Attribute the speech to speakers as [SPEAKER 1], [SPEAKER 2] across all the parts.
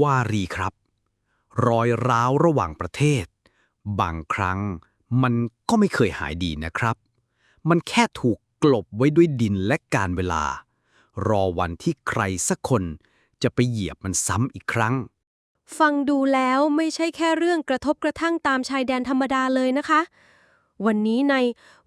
[SPEAKER 1] วารีครับ รอยร้าวระหว่างประเทศ บางครั้งมันก็ไม่เคยหายดีนะครับ มันแค่ถูกกลบไว้ด้วยดินและการเวลา รอวันที่ใครสักคนจะไปเหยียบมันซ้ำอีกครั้ง
[SPEAKER 2] ฟังดูแล้วไม่ใช่แค่เรื่องกระทบกระทั่งตามชายแดนธรรมดาเลยนะคะ วันนี้ใน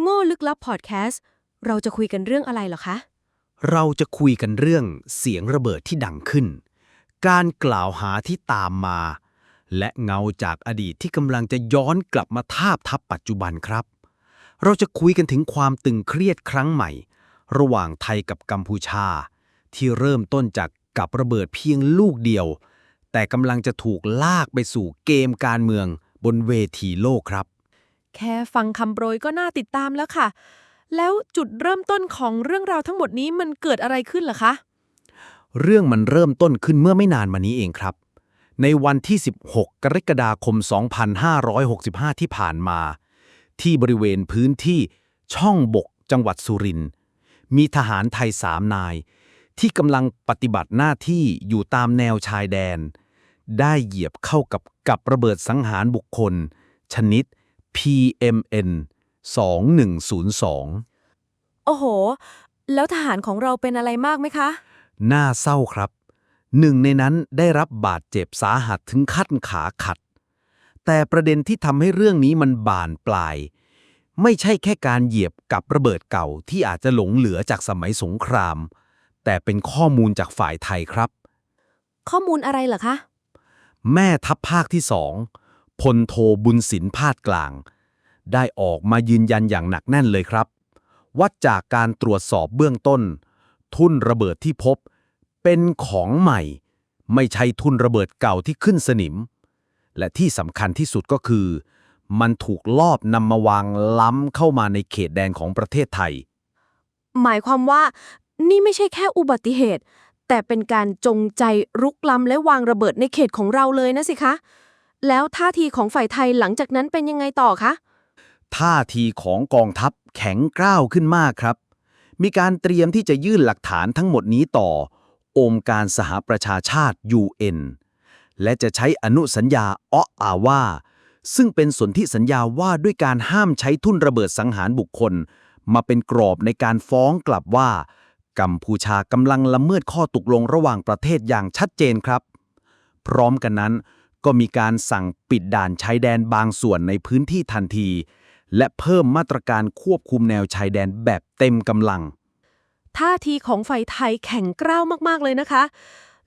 [SPEAKER 2] โง่ลึกลับพอดแคสต์เราจะคุยกันเรื่องอะไรเหรอคะ
[SPEAKER 1] เราจะคุยกันเรื่องเสียงระเบิดที่ดังขึ้น การกล่าวหาที่ตามมา และเงาจากอดีตที่กำลังจะย้อนกลับมาทาบทับปัจจุบันครับ เราจะคุยกันถึงความตึงเครียดครั้งใหม่ ระหว่างไทยกับกัมพูชา ที่เริ่มต้นจากกับระเบิดเพียงลูกเดียว แต่กำลังจะถูกลากไปสู่เกมการเมืองบนเวทีโลกครับ
[SPEAKER 2] แค่ฟังคำโปรยก็น่าติดตามแล้วค่ะ แล้วจุดเริ่มต้นของเรื่องราวทั้งหมดนี้มันเกิดอะไรขึ้นเหรอคะ
[SPEAKER 1] เรื่องมันเริ่มต้นขึ้นเมื่อไม่นานมานี้เองครับ ในวันที่ 16 กรกฎาคม 2565 ที่ผ่านมา ที่บริเวณพื้นที่ช่องบกจังหวัดสุรินทร์มีทหารไทยสามนาย ที่กำลังปฏิบัติหน้าที่อยู่ตามแนวชายแดน ได้เหยียบเข้ากับกับระเบิดสังหารบุคคล ชนิด PMN 2102
[SPEAKER 2] โอ้โห แล้วทหารของเราเป็นอะไรมากไหมคะ
[SPEAKER 1] น่าเศร้าครับ หนึ่งในนั้นได้รับบาดเจ็บสาหัสถึงขั้นขาขัด แต่ประเด็นที่ทำให้เรื่องนี้มันบานปลาย ไม่ใช่แค่การเหยียบกับระเบิดเก่าที่อาจจะหลงเหลือจากสมัยสงคราม แต่เป็นข้อมูลจากฝ่ายไทยครับ
[SPEAKER 2] ข้อมูลอะไรเหรอคะ
[SPEAKER 1] แม่ทัพภาคที่สองพลโทบุญสินพาดกลาง ได้ออกมายืนยันอย่างหนักแน่นเลยครับว่าจากการตรวจสอบเบื้องต้น ทุ่นระเบิดที่พบ เป็นของใหม่ ไม่ใช่ทุ่นระเบิดเก่าที่ขึ้นสนิม และที่สำคัญที่สุดก็คือ มันถูกลอบนำมาวางล้ำเข้ามาในเขตแดนของประเทศไทย
[SPEAKER 2] หมายความว่านี่ไม่ใช่แค่อุบัติเหตุ แต่เป็นการจงใจรุกล้ำและวางระเบิดในเขตของเราเลยนะสิคะ แล้วท่าทีของฝ่ายไทยหลังจากนั้นเป็นยังไงต่อคะ
[SPEAKER 1] ท่าทีของกองทัพแข็งกร้าวขึ้นมากครับ มีการเตรียมที่จะยื่นหลักฐานทั้งหมดนี้ต่อ องค์การสหประชาชาติ UN และจะใช้อนุสัญญาอออาว่าซึ่งเป็นสนธิสัญญาว่าด้วยการห้ามใช้ทุ่นระเบิดสังหารบุคคล มาเป็นกรอบในการฟ้องกลับว่า กัมพูชากำลังละเมิดข้อตกลงระหว่างประเทศอย่างชัดเจนครับ พร้อมกันนั้นก็มีการสั่งปิดด่านชายแดนบางส่วนในพื้นที่ทันที และเพิ่มมาตรการควบคุมแนวชายแดนแบบเต็มกำลัง
[SPEAKER 2] ท่าทีของฝ่ายไทยแข็งกร้าวมาก ๆ เลยนะคะ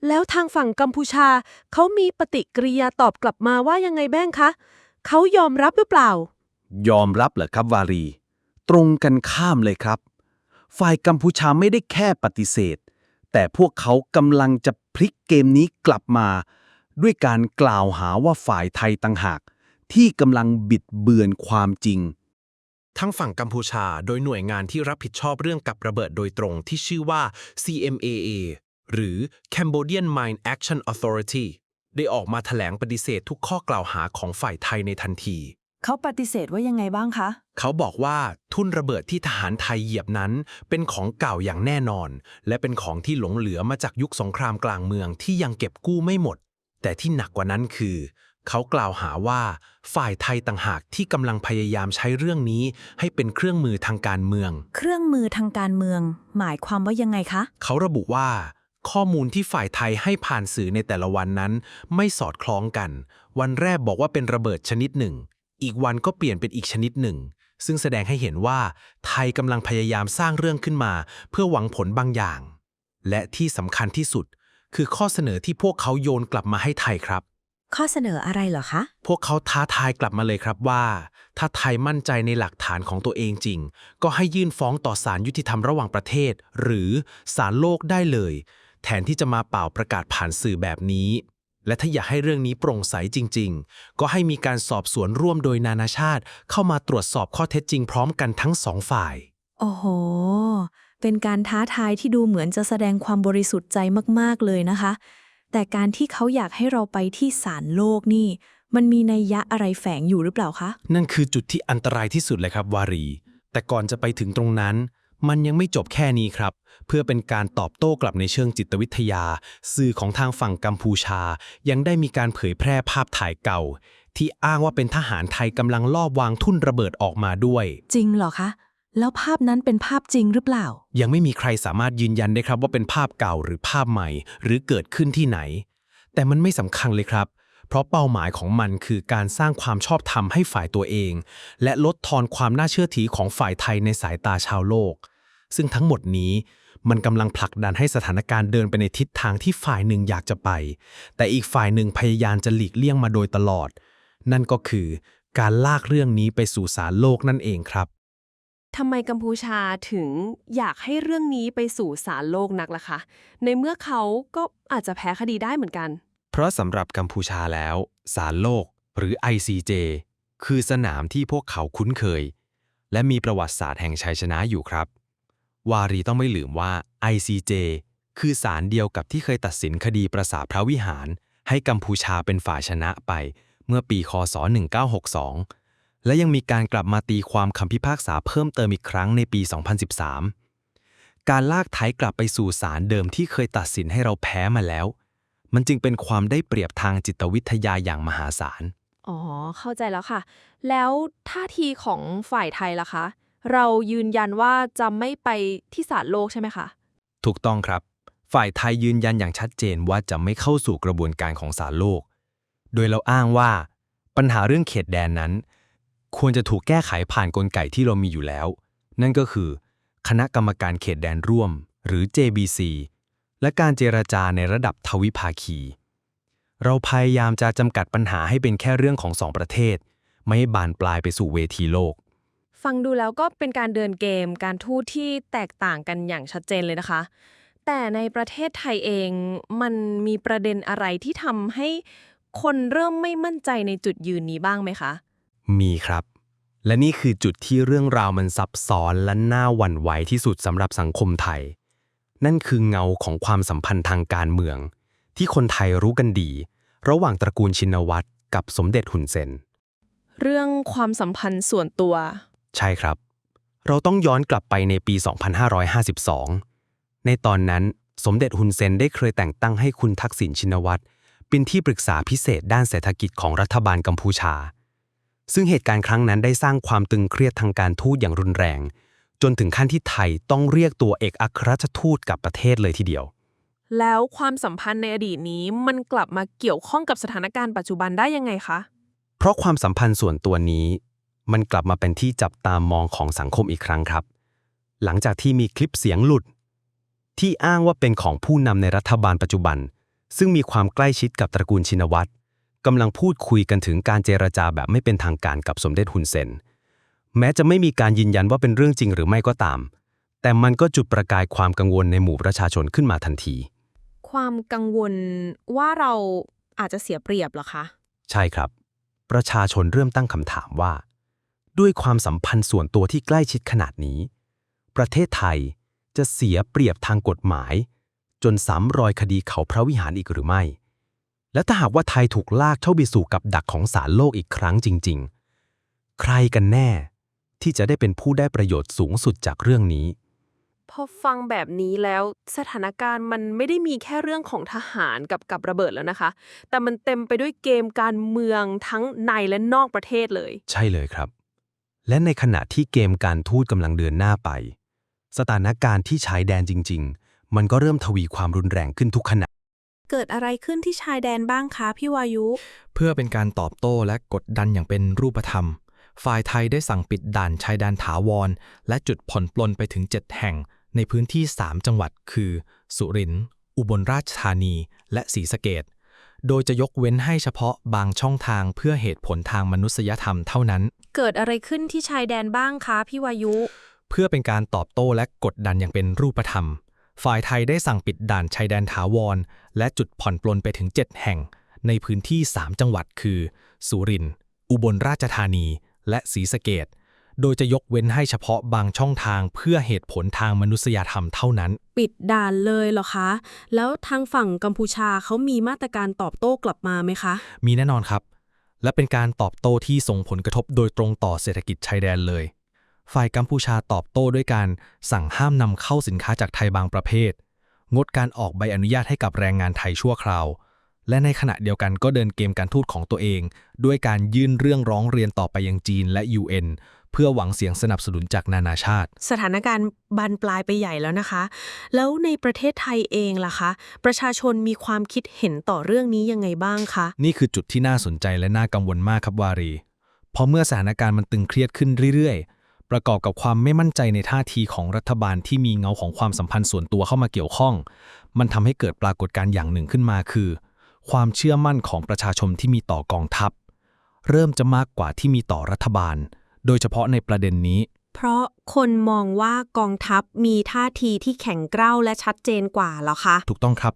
[SPEAKER 2] แล้วทางฝั่งกัมพูชา เขามีปฏิกิริยาตอบกลับมาว่ายังไงบ้างคะ เขายอมรับหรือเปล่า
[SPEAKER 1] ยอมรับเหรอครับวารี ตรงกันข้ามเลยครับ ฝ่ายกัมพูชาไม่ได้แค่ปฏิเสธ แต่พวกเขากำลังจะพลิกเกมนี้กลับมา ด้วยการกล่าวหาว่าฝ่ายไทยต่างหาก ที่กำลังบิดเบือนความจริง
[SPEAKER 3] ทั้งฝั่งกัมพูชาโดยหน่วยงานที่รับผิดชอบเรื่องกับระเบิดโดยตรงที่ชื่อว่า CMAA หรือ Cambodian Mine Action Authority ได้ออกมาแถลงปฏิเสธทุกข้อกล่าวหาของฝ่ายไทยในทันที
[SPEAKER 4] เขาปฏิเสธว่ายังไงบ้างคะ
[SPEAKER 3] เขาบอกว่าทุ่นระเบิดที่ทหารไทยเหยียบนั้น เป็นของเก่าอย่างแน่นอน และเป็นของที่หลงเหลือมาจากยุคสงครามกลางเมืองที่ยังเก็บกู้ไม่หมด แต่ที่หนักกว่านั้นคือ เขากล่าวหาว่าฝ่ายไทยต่างหากที่กำลังพยายามใช้เรื่องนี้ ให้เป็นเครื่องมือทางการเมือง
[SPEAKER 4] เครื่องมือทางการเมือง หมายความว่ายังไงคะ
[SPEAKER 3] เขาระบุว่า ข้อมูลที่ฝ่ายไทยให้ผ่านสื่อในแต่ละวันนั้น ไม่สอดคล้องกัน วันแรกบอกว่าเป็นระเบิดชนิดหนึ่ง อีกวันก็เปลี่ยนเป็นอีกชนิดหนึ่ง ซึ่งแสดงให้เห็นว่า ไทยกำลังพยายามสร้างเรื่องขึ้นมา เพื่อหวังผลบางอย่าง และที่สำคัญที่สุด คือข้อเสนอที่พวกเขาโยนกลับมาให้ไทยครับ
[SPEAKER 4] ข้อเสนออะไรเหรอคะ
[SPEAKER 3] พวกเขาท้าทายกลับมาเลยครับว่า ถ้าไทยมั่นใจในหลักฐานของตัวเองจริง ก็ให้ยื่นฟ้องต่อศาลยุติธรรมระหว่างประเทศ หรือศาลโลกได้เลย แทนที่จะมาเป่าประกาศผ่านสื่อแบบนี้ และถ้าอยากให้เรื่องนี้โปร่งใสจริง ๆ ก็ให้มีการสอบสวนร่วมโดยนานาชาติ เข้ามาตรวจสอบข้อเท็จจริงพร้อมกันทั้งสองฝ่าย
[SPEAKER 4] โอ้โห เป็นการท้าทายที่ดูเหมือนจะแสดงความบริสุทธิ์ใจมากๆเลยนะคะ แต่การที่เขาอยากให้เราไปที่ศาลโลกนี่ มันมีนัยยะอะไรแฝงอยู่หรือเปล่าคะ
[SPEAKER 3] นั่นคือจุดที่อันตรายที่สุดเลยครับวารี แต่ก่อนจะไปถึงตรงนั้น มันยังไม่จบแค่นี้ครับ เพื่อเป็นการตอบโต้กลับในเชิงจิตวิทยา สื่อของทางฝั่งกัมพูชา ยังได้มีการเผยแพร่ภาพถ่ายเก่า ที่อ้างว่าเป็นทหารไทยกำลังลอบวางทุ่นระเบิดออกมาด้วย
[SPEAKER 5] จริงเหรอคะ แล้วภาพนั้นเป็นภาพจริงหรือเปล่า
[SPEAKER 3] ยังไม่มีใครสามารถยืนยันได้ครับว่าเป็นภาพเก่าหรือภาพใหม่ หรือเกิดขึ้นที่ไหน แต่มันไม่สำคัญเลยครับ เพราะเป้าหมายของมันคือการสร้างความชอบธรรมให้ฝ่ายตัวเอง และลดทอนความน่าเชื่อถือของฝ่ายไทยในสายตาชาวโลก ซึ่งทั้งหมดนี้มันกำลังผลักดันให้สถานการณ์เดินไปในทิศทางที่ฝ่ายหนึ่งอยากจะไป แต่อีกฝ่ายหนึ่งพยายามจะหลีกเลี่ยงมาโดยตลอด นั่นก็คือการลากเรื่องนี้ไปสู่ศาลโลกนั่นเองครับ
[SPEAKER 2] ทำไมกัมพูชาถึงอยากให้เรื่องนี้ไปสู่ศาลโลกนักล่ะคะ ในเมื่อเขาก็อาจจะแพ้คดีได้เหมือนกัน
[SPEAKER 1] เพราะสำหรับกัมพูชาแล้วศาลโลกหรือ ICJ คือสนามที่พวกเขาคุ้นเคย และมีประวัติศาสตร์แห่งชัยชนะอยู่ครับ วารีต้องไม่ลืมว่า ICJ คือศาลเดียวกับที่เคยตัดสินคดีประสาทพระวิหาร ให้กัมพูชาเป็นฝ่ายชนะไป เมื่อปีคศ1962 และยังมีการกลับมาตีความคำพิพากษาเพิ่มเติมอีกครั้งในปี 2013 การลากไทยกลับไปสู่ศาลเดิมที่เคยตัดสินให้เราแพ้มาแล้ว มันจึงเป็นความได้เปรียบทางจิตวิทยาอย่างมหาศาล
[SPEAKER 2] อ๋อ เข้าใจแล้วค่ะ แล้วท่าทีของฝ่ายไทยล่ะคะ เรายืนยันว่าจะไม่ไปที่ศาลโลกใช่ไหมคะ
[SPEAKER 1] ถูกต้องครับ ฝ่ายไทยยืนยันอย่างชัดเจนว่าจะไม่เข้าสู่กระบวนการของศาลโลก โดยเราอ้างว่า ปัญหาเรื่องเขตแดนนั้น ควรจะถูกแก้ไขผ่านนกลไกที่เรามีอยู่แล้ว นั่นก็คือ คณะกรรมการเขตแดนร่วม หรือ JBC และการเจรจาในระดับทวิภาคี เราพยายามจะจำกัดปัญหาให้เป็นแค่เรื่องของสองประเทศ ไม่ให้บานปลายไปสู่เวทีโลก
[SPEAKER 2] ฟังดูแล้วก็เป็นการเดินเกม การทูตที่แตกต่างกันอย่างชัดเจนเลยนะคะ แต่ในประเทศไทยเองมันมีประเด็นอะไรที่ทำให้คนเริ่มไม่มั่นใจในจุดยืนนี้บ้างไหมคะ
[SPEAKER 1] มีครับ และนี่คือจุดที่เรื่องราวมันซับซ้อนและน่าหวั่นไหวที่สุดสำหรับสังคมไทย นั่นคือเงาของความสัมพันธ์ทางการเมือง ที่คนไทยรู้กันดี ระหว่างตระกูลชินวัตรกับสมเด็จหุนเซน
[SPEAKER 2] เรื่องความสัมพันธ์ส่วนตัว
[SPEAKER 1] ใช่ครับ เราต้องย้อนกลับไปในปี 2552 ในตอนนั้นสมเด็จฮุนเซนได้เคยแต่งตั้งให้คุณทักษิณชินวัตรเป็นที่ปรึกษาพิเศษด้านเศรษฐกิจของรัฐบาลกัมพูชา ซึ่งเหตุการณ์ครั้งนั้นได้สร้างความตึงเครียดทางการทูตอย่างรุนแรง จนถึงขั้นที่ไทยต้องเรียกตัวเอกอัครราชทูตกลับประเทศเลยทีเดียว
[SPEAKER 2] แล้วความสัมพันธ์ในอดีตนี้มันกลับมาเกี่ยวข้องกับสถานการณ์ปัจจุบันได้ยังไงคะ
[SPEAKER 1] เพราะความสัมพันธ์ส่วนตัวนี้ มันกลับมาเป็นที่จับตามองของสังคมอีกครั้งครับ หลังจากที่มีคลิปเสียงหลุด ที่อ้างว่าเป็นของผู้นำในรัฐบาลปัจจุบัน ซึ่งมีความใกล้ชิดกับตระกูลชินวัตร กำลังพูดคุยกันถึงการเจรจาแบบไม่เป็นทางการกับสมเด็จฮุนเซน แม้จะไม่มีการยืนยันว่าเป็นเรื่องจริงหรือไม่ก็ตาม แต่มันก็จุดประกายความกังวลในหมู่ประชาชนขึ้นมาทันที
[SPEAKER 2] ความกังวลว่าเราอาจจะเสียเปรียบเหรอคะ
[SPEAKER 1] ใช่ครับ ประชาชนเริ่มตั้งคำถามว่า ด้วยความสัมพันธ์ส่วนตัวที่ใกล้ชิดขนาดนี้ ประเทศไทยจะเสียเปรียบทางกฎหมาย จนซ้ำรอยคดีเขาพระวิหารอีกหรือไม่ และถ้าหากว่าไทยถูกลากเข้าไปสู่กับดักของศาลโลกอีกครั้งจริง ๆ ใครกันแน่ ที่จะได้เป็นผู้ได้ประโยชน์สูงสุดจากเรื่องนี้
[SPEAKER 2] พอฟังแบบนี้แล้วสถานการณ์มันไม่ได้มีแค่เรื่องของทหารกับกับระเบิดแล้วนะคะ แต่มันเต็มไปด้วยเกมการเมืองทั้งในและนอกประเทศเลย
[SPEAKER 1] ใช่เลยครับ และในขณะที่เกมการทูตกำลังเดินหน้าไป สถานการณ์ที่ชายแดนจริง ๆ มันก็เริ่มทวีความรุนแรงขึ้นทุกขณะ
[SPEAKER 5] เกิดอะไรขึ้นที่ชายแดนบ้างคะพี่วายุ
[SPEAKER 6] เพื่อเป็นการตอบโต้และกดดันอย่างเป็นรูปธรรม ฝ่ายไทยได้สั่งปิดด่านชายแดนถาวร และจุดผ่อนปลนไปถึง 7 แห่ง ในพื้นที่ 3 จังหวัด คือ สุรินทร์ อุบลราชธานี และศรีสะเกดโดยจะยกเว้นให้เฉพาะบางช่องทางเพื่อเหตุผลทางมนุษยธรรมเท่านั้น
[SPEAKER 5] เกิดอะไรขึ้นที่ชายแดนบ้างคะพี่วายุ
[SPEAKER 6] เพื่อเป็นการตอบโต้และกดดันอย่างเป็นรูปธรรม ฝ่ายไทยได้สั่งปิดด่านชายแดนถาวร และจุดผ่อนปลนไปถึง 7 แห่ง ในพื้นที่ 3 จังหวัดคือ สุรินทร์อุบลราชธานี และศรีสะเกดโดยจะยกเว้นให้เฉพาะบางช่องทางเพื่อเหตุผลทางมนุษยธรรมเท่านั้น
[SPEAKER 4] ปิดด่านเลยเหรอคะ แล้วทางฝั่งกัมพูชาเขามีมาตรการตอบโต้กลับมาไหมคะ
[SPEAKER 6] มีแน่นอนครับ และเป็นการตอบโต้ที่ส่งผลกระทบโดยตรงต่อเศรษฐกิจชายแดนเลย
[SPEAKER 1] ฝ่ายกัมพูชาตอบโต้ด้วยการสั่งห้ามนำเข้าสินค้าจากไทยบางประเภท งดการออกใบอนุญาตให้กับแรงงานไทยชั่วคราว และในขณะเดียวกันก็เดินเกมการทูตของตัวเอง ด้วยการยื่นเรื่องร้องเรียนต่อไปยังจีนและ UN เพื่อหวังเสียงสนับสนุนจากนานาชาติ
[SPEAKER 2] สถานการณ์บานปลายไปใหญ่แล้วนะคะ แล้วในประเทศไทยเองล่ะคะ ประชาชนมีความคิดเห็นต่อเรื่องนี้ยังไงบ้างคะ
[SPEAKER 1] นี่คือจุดที่น่าสนใจและน่ากังวลมากครับวารีเพราะเมื่อสถานการณ์มันตึงเครียดขึ้นเรื่อยๆ ประกอบกับความไม่มั่นใจในท่าทีของรัฐบาลที่มีเงาของความสัมพันธ์ส่วนตัวเข้ามาเกี่ยวข้อง มันทำให้เกิดปรากฏการณ์อย่างหนึ่งขึ้นมาคือ ความเชื่อมั่นของประชาชนที่มีต่อกองทัพ เริ่มจะมากกว่าที่มีต่อรัฐบาล โดยเฉพาะในประเด็นนี้
[SPEAKER 2] เพราะคนมองว่ากองทัพมีท่าทีที่แข็งกร้าวและชัดเจนกว่าเหรอคะ
[SPEAKER 1] ถูกต้องครับ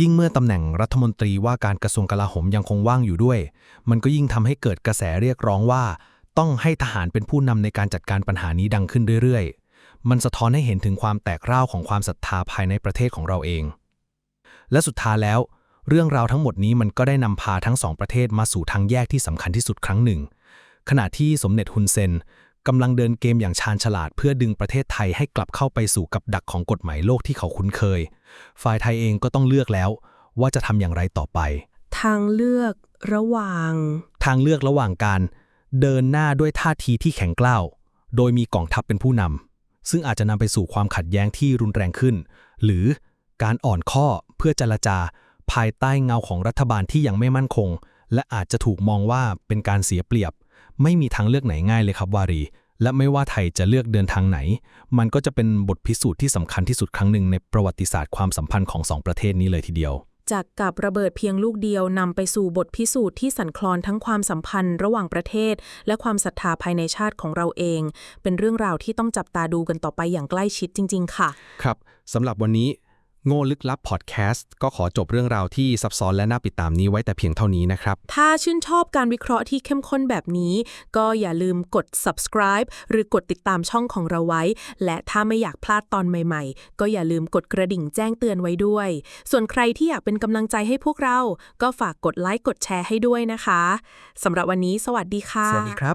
[SPEAKER 1] ยิ่งเมื่อตำแหน่งรัฐมนตรีว่าการกระทรวงกลาโหมยังคงว่างอยู่ด้วย มันก็ยิ่งทำให้เกิดกระแสเรียกร้องว่า ต้องให้ทหารเป็นผู้นำในการจัดการปัญหานี้ดังขึ้นเรื่อยๆ มันสะท้อนให้เห็นถึงความแตกร้าวของความศรัทธาภายในประเทศของเราเอง และสุดท้ายแล้ว เรื่องราวทั้งหมดนี้มันก็ได้นำพาทั้งสองประเทศมาสู่ทางแยกที่สำคัญที่สุดครั้งหนึ่ง ขณะที่สมเด็จฮุนเซนกำลังเดินเกมอย่างชาญฉลาดเพื่อดึงประเทศไทยให้กลับเข้าไปสู่กับดักของกฎหมายโลกที่เขาคุ้นเคย ฝ่ายไทยเองก็ต้องเลือกแล้ว ว่าจะทำอย่างไรต่อไป
[SPEAKER 2] ทางเลือกระหว่าง
[SPEAKER 1] ทางเลือกระหว่างการ เดินหน้าด้วยท่าทีที่แข็งกร้าว โดยมีกองทัพเป็นผู้นำ ซึ่งอาจจะนำไปสู่ความขัดแย้งที่รุนแรงขึ้น หรือการอ่อนข้อเพื่อเจรจา ภายใต้เงาของรัฐบาลที่ยังไม่มั่นคง และอาจจะถูกมองว่าเป็นการเสียเปรียบ ไม่มีทางเลือกไหนง่ายเลยครับวารี และไม่ว่าไทยจะเลือกเดินทางไหน มันก็จะเป็นบทพิสูจน์ที่สำคัญที่สุดครั้งหนึ่งในประวัติศาสตร์ความสัมพันธ์ของสองประเทศนี้เลยทีเดียว
[SPEAKER 2] จากกับระเบิดเพียงลูกเดียวนำไปสู่บทพิสูจน์ที่สั่นคลอนทั้งความสัมพันธ์ระหว่างประเทศ และความศรัทธาภายในชาติของเราเอง เป็นเรื่องราวที่ต้องจับตาดูกันต่อไปอย่างใกล้ชิดจริง ๆ ค่ะ
[SPEAKER 7] ครับสำหรับวันนี้ โง่ลึกลับพอดแคสต์ก็ขอจบเรื่องราวที่ซับซ้อนและน่าติดตามนี้ไว้แต่เพียงเท่านี้นะครับ
[SPEAKER 2] ถ้าชื่นชอบการวิเคราะห์ที่เข้มข้นแบบนี้ ก็อย่าลืมกด subscribe หรือกดติดตามช่องของเราไว้ และถ้าไม่อยากพลาดตอนใหม่ ๆ ก็อย่าลืมกดกระดิ่งแจ้งเตือนไว้ด้วย ส่วนใครที่อยากเป็นกำลังใจให้พวกเรา ก็ฝากกดไลค์กดแชร์ให้ด้วยนะคะสำหรับวันนี้ สวัสดีค่ะ
[SPEAKER 1] สวัสดีครับ